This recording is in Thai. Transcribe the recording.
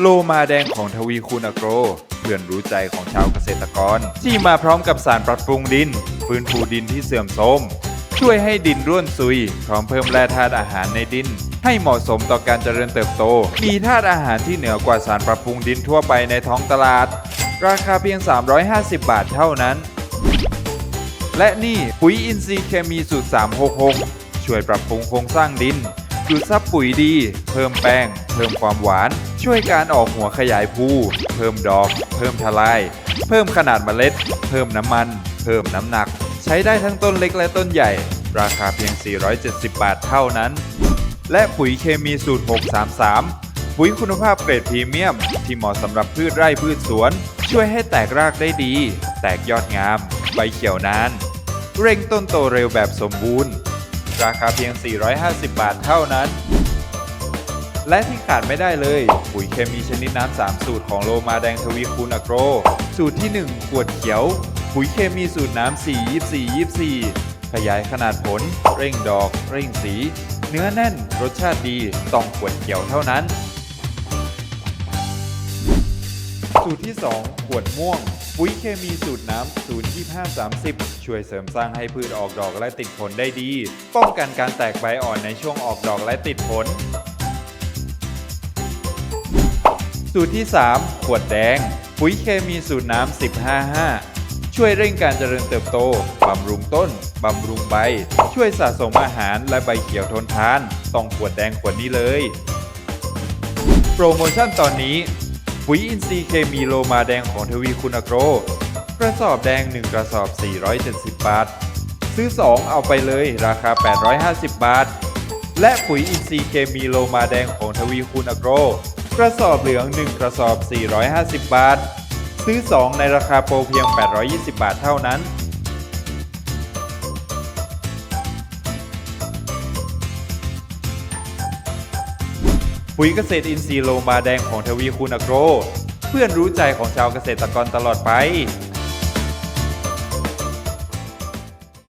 โลมาแดงของทวีคูณอโกรเพื่อนรู้ใจของชาวเกษตรกร ที่มาพร้อมกับสารปรับปรุงดิน ฟื้นฟูดินที่เสื่อมโทรมช่วยให้ดินร่วนซุย พร้อมเพิ่มแร่ธาตุอาหารในดิน ให้เหมาะสมต่อการเจริญเติบโต มีธาตุอาหารที่เหนือกว่าสารปรับปรุงดินทั่วไปในท้องตลาด ราคาเพียง 350 บาทเท่านั้น และนี่ปุ๋ยอินทรีย์เคมีสูตร 366 ช่วยปรับปรุงโครงสร้างดินดูดซับปุ๋ยดี เพิ่มแป้ง เพิ่มความหวาน ช่วยการออกหัวขยายภูเพิ่มดอก เพิ่มทลาย เพิ่มขนาดเมล็ด เพิ่มน้ำมัน เพิ่มน้ำหนัก ใช้ได้ทั้งต้นเล็กและต้นใหญ่ ราคาเพียง 470 บาทเท่านั้น และปุ๋ยเคมีสูตร 633 ปุ๋ยคุณภาพเกรดพรีเมียม ที่เหมาะสำหรับพืชไร่พืชสวน ช่วยให้แตกรากได้ดี แตกยอดงาม ใบเขียวนาน เร่งต้นโตเร็วแบบสมบูรณ์ ราคาเพียง 450 บาทเท่านั้น และที่ขาดไม่ได้เลย ปุ๋ยเคมีชนิดน้ำ3สูตรของโลมาแดงทวีคูณอโกร สูตรที่ 1 ขวดเขียว ปุ๋ยเคมีสูตรน้ำ4 24 24 ขยายขนาดผล เร่งดอก เร่งสี เนื้อแน่น รสชาติดีต้องขวดเขียวเท่านั้น สูตรที่ 2 ขวดม่วง ปุ๋ยเคมีสูตรน้ำ02530 ช่วยเสริมสร้างให้พืชออกดอกและติดผลได้ดี ป้องกันการแตกใบอ่อนในช่วงออกดอกและติดผล สูตรที่ 3 ขวดแดง ปุ๋ยเคมีสูตรน้ำ155 ช่วยเร่งการเจริญเติบโต บำรุงต้น บำรุงใบ ช่วยสะสมอาหารและใบเขียวทนทาน ต้องขวดแดงขวดนี้เลย โปรโมชั่นตอนนี้ ปุ๋ยอินทรีย์เคมีโลมาแดงของทวีคุณอโกรกระสอบแดง 1 กระสอบ 470 บาท ซื้อ 2 เอาไปเลยราคา 850 บาท และปุ๋ยอินทรีย์เคมีโลมาแดงของทวีคุณอโกร กระสอบเหลือง 1 กระสอบ 450 บาท ซื้อ 2 ในราคาโปรเพียง 820 บาทเท่านั้นปุ๋ยเกษตรอินทรีย์โลมาแดงของทวีคุณอโกร เพื่อนรู้ใจของชาวเกษตรกรตลอดไป